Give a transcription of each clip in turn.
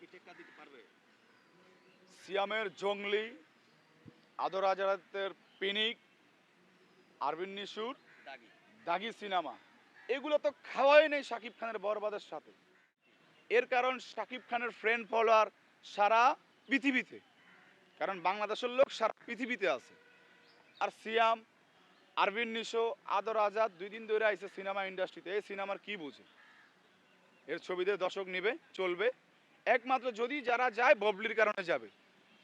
কি টেক্কা দিতে পারবে? সিয়ামের জঙ্গলি আদর আজারাতের পিনিক আরবিন নিশুর দাগি। দাগি সিনেমা। এগুলো তো খাওয়াই নেই শাকিব খানের বরবাদের সাথে। এর কারণ শাকিব খানের ফ্রেন্ড ফলোয়ার সারা পৃথিবীতে। কারণ বাংলাদেশের লোক সারা পৃথিবীতে আছে। আর সিয়াম আরবিন নিশো আদর আজাদ দুই দিন ধরে আইছে সিনেমা ইন্ডাস্ট্রিতে এই সিনেমার কি বুঝে? এর ছবিতে দর্শক নিবে চলবে। একমাত্র যদি যারা যায় ববলির কারণে যাবে।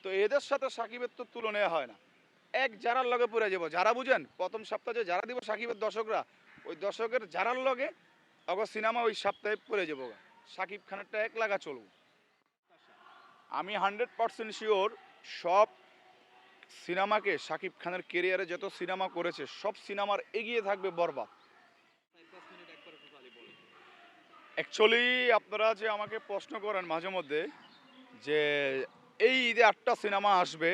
তো এদের সাথে সাকিবের তো তুলনা হয় না। এক যারার লগে পড়ে যাব। যারা বুঝেন, প্রথম সপ্তাহে যারা দিব সাকিবের দর্শকরা, ওই দর্শকের যারার লগে অগর সিনেমা ওই সপ্তাহে পড়ে যাব। সাকিব খানেরটা এক লাগা চলবো। আমি হান্ড্রেড পার্সেন্ট শিওর সব সিনেমাকে সাকিব খানের কেরিয়ারে যত সিনেমা করেছে, সব সিনেমার এগিয়ে থাকবে বরবাদ। অ্যাকচুয়ালি আপনারা যে আমাকে প্রশ্ন করেন মাঝে মধ্যে যে এই ঈদে আটটা সিনেমা আসবে,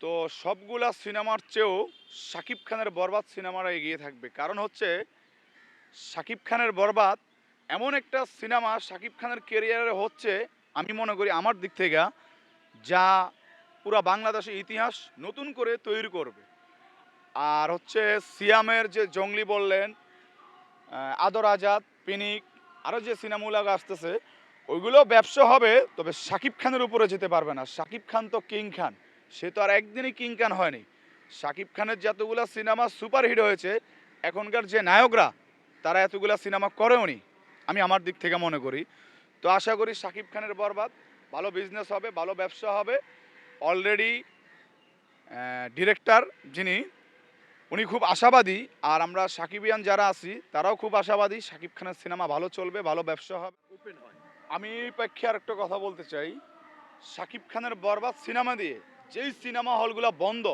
তো সবগুলা সিনেমার চেয়েও শাকিব খানের বরবাদ সিনেমারা এগিয়ে থাকবে। কারণ হচ্ছে শাকিব খানের বরবাদ এমন একটা সিনেমা শাকিব খানের কেরিয়ারে হচ্ছে, আমি মনে করি আমার দিক থেকে, যা পুরা বাংলাদেশের ইতিহাস নতুন করে তৈরি করবে। আর হচ্ছে, সিয়ামের যে জঙ্গলি বললেন আদর আজাদ, পিনিক আরও যে সিনেমাগুলো আসতেছে, ওইগুলো ব্যবসা হবে, তবে শাকিব খানের উপরে যেতে পারবে না। শাকিব খান তো কিং খান, সে তো আর একদিনই কিং খান হয়নি। শাকিব খানের যতগুলো সিনেমা সুপারহিট হয়েছে, এখনকার যে নায়করা, তারা এতগুলা সিনেমা করেওনি আমি আমার দিক থেকে মনে করি। তো আশা করি শাকিব খানের বরবাদ, ভালো বিজনেস হবে, ভালো ব্যবসা হবে। অলরেডি ডিরেক্টর যিনি উনি খুব আশাবাদী আর আমরা সাকিবিয়ান যারা আছি তারাও খুব আশাবাদী শাকিব খানের সিনেমা ভালো চলবে ভালো ব্যবসা হবে। আমি পক্ষে আর একটা কথা বলতে চাই সাকিব খানের বরবাদ সিনেমা দিয়ে যেই সিনেমা হলগুলো বন্ধ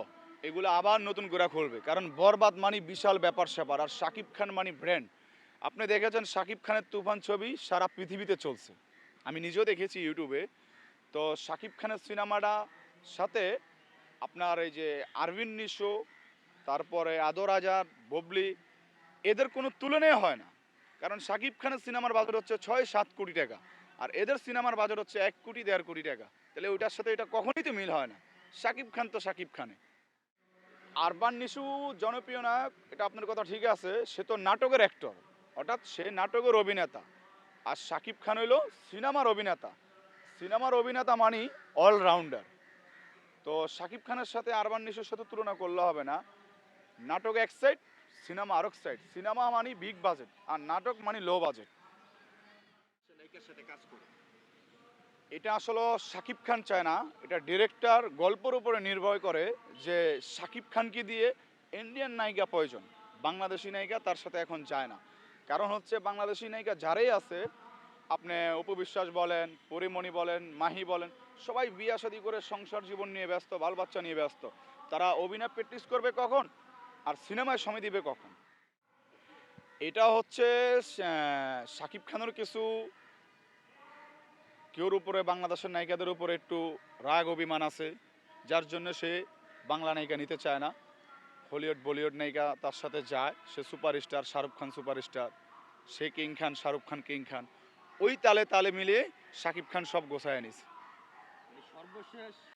এগুলো আবার নতুন করে খুলবে। কারণ বরবাদ মানে বিশাল ব্যাপার স্যাপার আর শাকিব খান মানে ব্র্যান্ড আপনি দেখেছেন শাকিব খানের তুফান ছবি সারা পৃথিবীতে চলছে। আমি নিজেও দেখেছি ইউটিউবে। তো শাকিব খানের সিনেমাটা সাথে আপনার এই যে আরবিন নিশো তারপরে আদর আজার ববলি, এদের কোনো তুলনাই হয় না। কারণ শাকিব খানের সিনেমার বাজার হচ্ছে ছয়, সাত কোটি টাকা। আর এদের সিনেমার বাজার হচ্ছে এক কোটি, দেড় কোটি টাকা। তাহলে ওইটার সাথে এটা কখনোই তো মিল হয় না। শাকিব খান তো শাকিব খানে। আরবান নিশু জনপ্রিয় নায়ক, এটা আপনার কথা ঠিক আছে, সে তো নাটকের অ্যাক্টর অর্থাৎ সে নাটকের অভিনেতা। আর শাকিব খান হইল সিনেমার অভিনেতা। সিনেমার অভিনেতা মানি অলরাউন্ডার তো শাকিব খানের সাথে আরবান নিশুর সাথে তুলনা করলে হবে না। নাটক এক সাইড সিনেমা আরেক সাইড সিনেমা মানে বিগ বাজেট আর নাটক মানে লো বাজেট এটা আসলে শাকিব খান চায় না। এটা ডিরেক্টর গল্পের উপরে নির্ভর করে যে শাকিব খানকে দিয়ে ইন্ডিয়ান নায়িকা প্রয়োজন। বাংলাদেশি নায়িকা তার সাথে এখন যায় না। কারণ হচ্ছে বাংলাদেশি নায়িকা যারাই আছে আপনি উপবিশ্বাস বলেন পরিমণি বলেন মাহি বলেন সবাই বিয়া শাদি করে সংসার জীবন নিয়ে ব্যস্ত বাল বাচ্চা নিয়ে ব্যস্ত। তারা অভিনয় প্র্যাকটিস করবে কখন? আর সিনেমায় সময় দিবে কখন? এটা হচ্ছে শাকিব খানের কিছু কেউর উপরে, বাংলাদেশের নায়িকাদের উপরে একটু রাগ অভিমান আছে, যার জন্য সে বাংলা নায়িকা নিতে চায় না। হলিউড, বলিউড নায়িকা তার সাথে যায়, সে সুপারস্টার, শাহরুখ খান সুপারস্টার, সে কিং খান, শাহরুখ খান কিং খান। ওই তালে তালে মিলিয়ে শাকিব খান সব গোছায় নিছে। সর্বশেষ